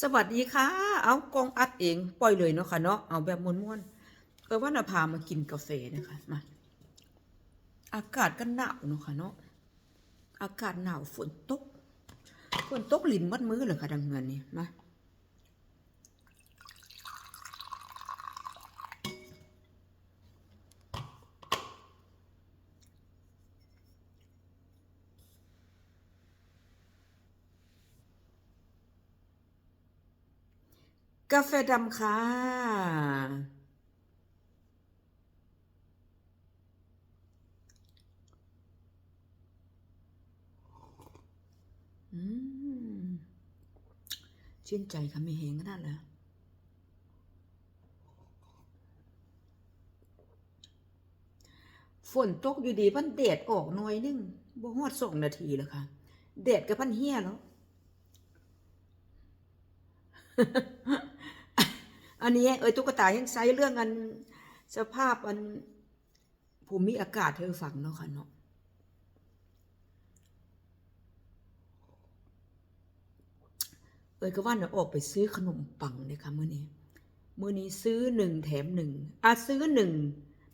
สวัสดีค่ะ เอากองอัดเองปล่อยเลยเนาะค่ะเนาะ เอาแบบม้วนๆเออว่านาพามากินกาแฟนะคะ มา อากาศก็หนาวเนาะค่ะเนาะ อากาศหนาวฝนตก ฝนตกลินมัดมือเลยค่ะดังเงินนี่มา กาแฟดำค่ะ อืม ชื่นใจค่ะม่เห็นขนาดเลยฝนตกอยู่ดีพันแดดออกหน่อยนึงบ่ฮอดสองนาทีแล้วค่ะแดดกับพันเฮียแล้ว อันนี้เอ้ยตุ๊กตายังใช้เรื่องอันสภาพอันภูมิอากาศเธอฟังเนาะค่ะเนาะเอ้ยก็ว่าน่ะออกไปซื้อขนมปังเลยค่ะมื้อนี้มื้อนี้ซื้อหนึ่งแถมหนึ่งอะซื้อหนึ่ง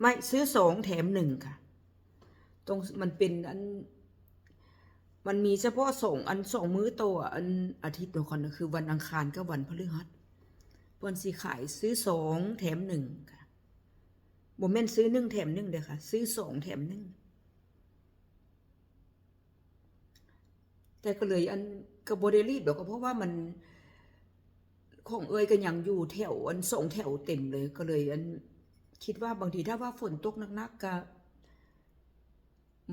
ไม่ซื้อสองแถมหนึ่งค่ะ ตรงมันเป็นอัน มันมีเฉพาะส่งอันสองมื้อโต้อันอาทิตย์เดียวกันนะคือวันอังคารกับวันพฤหัส เพิ่นสิขายซื้อสองแถมหนึ่งค่ะบ่แม่นซื้อหนึ่งแถมหนึ่งเด้อค่ะ ซื้อสองแถมหนึ่งแต่ก็เลยอันก็บ่ได้รีบดอกก็เพราะว่ามันของเอ้ยก็ยังอยู่แถวอันสองแถวเต็มเลยก็เลยอันคิดว่าบางทีถ้าว่าฝนตกหนักๆก็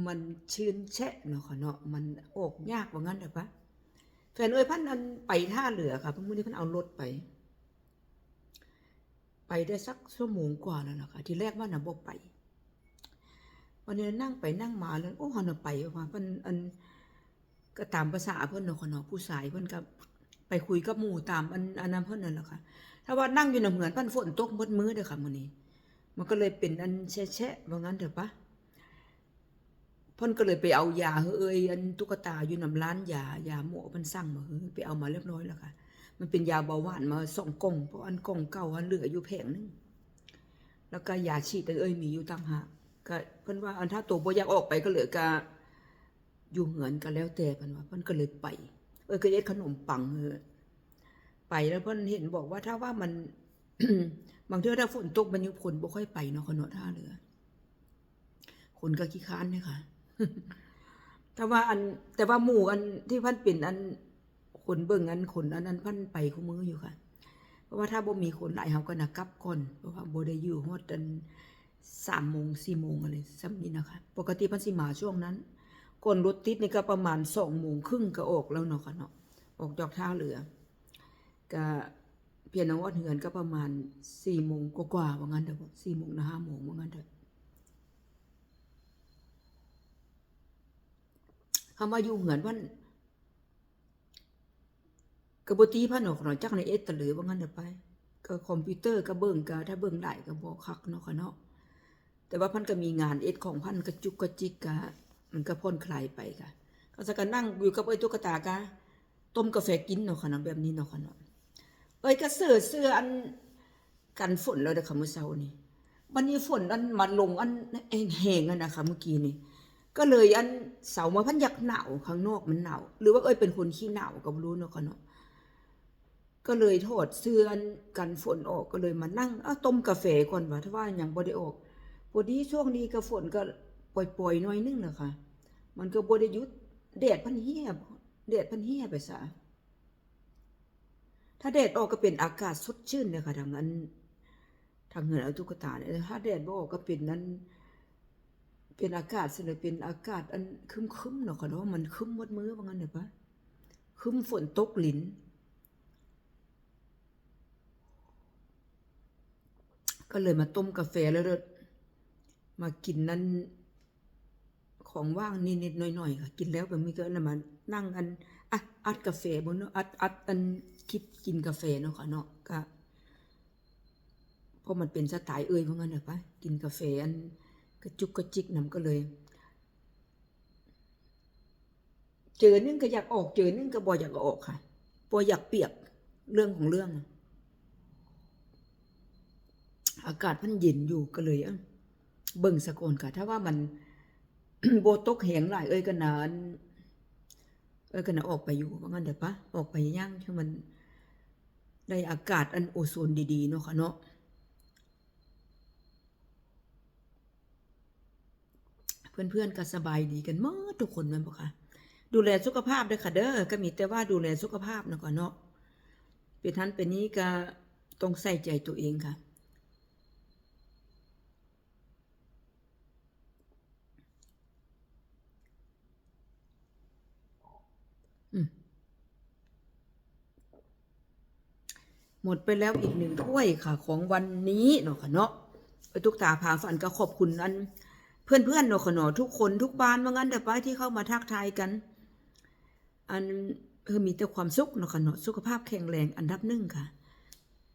มันชื้นแฉะเนาะค่ะเนาะมันออกยากว่างั้นเด้อปะแฟนเอ้ยพันอันไปท่าเรือค่ะเพิ่นมื้อนี้เพิ่นเอารถไป ไปได้สักชั่วโมงกว่าแล้วนะคะที่แรกว่าน่ะบ่ไป วันนี้นั่งไปนั่งมาแล้วโอ้ฮอนไปว่าเพิ่นอันก็ตามภาษาเพิ่นเนาะค่ะเนาะผู้ชายเพิ่นก็ไปคุยกับหมู่ตามอันอันนั้นเพิ่นนั่นแหละค่ะถ้าว่านั่งอยู่น่ะเหมือนเพิ่นฝนตกหมดมือเด้อค่ะมื้อนี้ มันก็เลยเป็นอันแฉะๆว่างั้นเถอะปะเพิ่นก็เลยไปเอายาเอ้ยอันตุ๊กตาอยู่นำร้านยายาหมอเพิ่นสั่งมาเฮ้ยไปเอามาเรียบร้อยแล้วค่ะ มันเป็นยาเบาหวานมาสองกล่องเพราะอันกล่องเก่าอันเหลืออยู่แผงหนึงแล้วก็ยาฉีดอันเอ้ยมีอยู่ต่างหากก็เพิ่นว่าอันถ้าตัวบ่อยากออกไปก็เหลือก็อยู่เหือนก็แล้วแต่เพิ่นว่าเพิ่นก็เลยไป เอ้ยก็เอ็ดขนมปังเออไปแล้วเพิ่นเห็นบอกว่าถ้าว่ามัน บางเทื่อถ้าฝนตกมันยู่คนบ่ค่อยไปเนาะขนมท่าเรือ คนก็ขี้ค้านเนี่ยค่ะแต่ว่าอัน แต่ว่าหมู่อันที่พันเป็นอัน คนเบิ่งอันคนอันนั้นพันไปคู่มืออยู่ค่ะ เพราะว่าถ้าบ่มีคนหลายเฮาก็นะกลับก่อนเพราะว่าบ่ได้อยู่ฮอดอัน3โมง4โมงอะไรซ้ำนี้นะคะ ปกติพันสิมาช่วงนั้นก่อนรถติดนี่ก็ประมาณ2โมงครึ่งก็ออกแล้วเนาะค่ะเนาะออกจากท่าเรือก็เพียงนวัดเหือนก็ประมาณ4โมงกว่าๆว่างั้นเถอะ4โมงนะ5โมงว่างั้นเถอะคำว่าอยู่เหือนวัน กบตีพันออกหน่อยจักในเอสตะหรือว่างั้นเดี๋ยวไปก็คอมพิวเตอร์ก็เบิ่งก็ถ้าเบิ่งได้ก็บ่คักเนาะค่ะเนาะแต่ว่าพันก็มีงานเอสของพันกระจุกกระจิกกะมันก็พ่นคลายไปค่ะก็จะกันนั่งอยู่กับไอ้ตุ๊กตากะต้มกาแฟกินเนาะค่ะเนาะแบบนี้เนาะค่ะเนาะเอ้ยก็เสื้อเสื้ออันกันฝนแล้วเด้อค่ะมื้อเช้านี่วันนี้ฝนอันมาลงอันแห้งๆอันนะคะเมื่อกี้นี่ก็เลยอันเสามาพันอยากหนาวข้างนอกมันหนาวหรือว่าเอ้ยเป็นคนขี้หนาวก็บ่รู้เนาะค่ะเนาะ ก็เลยโทษเสื้อกันฝนออกก็เลยมานั่งอาต้มกาแฟก่อนว่าถ้าว่ายังบ่ได้ออกพอดีช่วงนี้ก็ฝนก็ปล่อยๆหน่อยนึงแหละค่ะ มันก็บ่ได้ยุดแดดพันเหียบแดดพันเหียไปซะถ้าแดดออกก็เป็นอากาศสดชื่นเลยค่ะทางนั้นทางเหนือเอาตุ๊กตาเนี่ยถ้าแดดบ่ออกก็เป็นนั้น เป็นอากาศเสิเลยเป็นอากาศอันคึมๆเนาะค่ะเนาะมันคึมมดมื้อว่างั้นเด้อปะคึมฝนตกหลิน ก็เลยมาต้มกาแฟแล้วมากินนั้นของว่างนิดๆหน่อยๆค่ะกินแล้วแบบนี้ก็นะมานั่งอันอะอัดกาแฟบนเนาะอัดอัดอันคลิปกินกาแฟเนาะค่ะเนาะก็เพราะมันเป็นสไตล์เอ่ยเพราะงั้นเด้อปะกินกาแฟอันกระจุกกระจิกนํก็เลย เจอนึงก็อยากออกเจอนึงก็บ่อยากออกค่ะบ่อยากเปียกเรื่องของเรื่อง อากาศมันเย็นอยู่ก็เลยเอ้าเบิ่งสะกอนค่ะ ถ้าว่ามันโบตกแหงหลายเอ้ยกันนานเอ้ยกันนะออกไปอยู่ว่างั้นเดี๋ยวปะออกไปย่างที่มันได้อากาศอันโอโซนดีๆเนาะค่ะเนาะเพื่อนๆก็สบายดีกันหมดทุกคนแม่นบ่คะดูแลสุขภาพด้วยค่ะเด้อก็มีแต่ว่าดูแลสุขภาพนะก่อนเนาะเป็นทันเป็นนี้ก็ต้องใส่ใจตัวเองค่ะ หมดไปแล้วอีกหนึ่งถ้วยค่ะ ของวันนี้เนาะค่ะเนาะไปทุกตาพาฝันก็ขอบคุณอัน เพื่อนๆเนาะค่ะเนาะทุกคนทุกบ้านว่างั้นเดี๋ยวไปที่เข้ามาทักทายกัน อันเออมีแต่ความสุขเนาะค่ะเนาะสุขภาพแข็งแรงอันดับหนึ่งค่ะ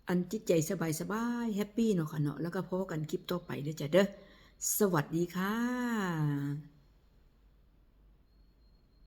อันจิตใจสบายสบายแฮปปี้เนาะค่ะเนาะแล้วก็พบกันคลิปต่อไปเด้อจ้ะเด้อสวัสดีค่ะ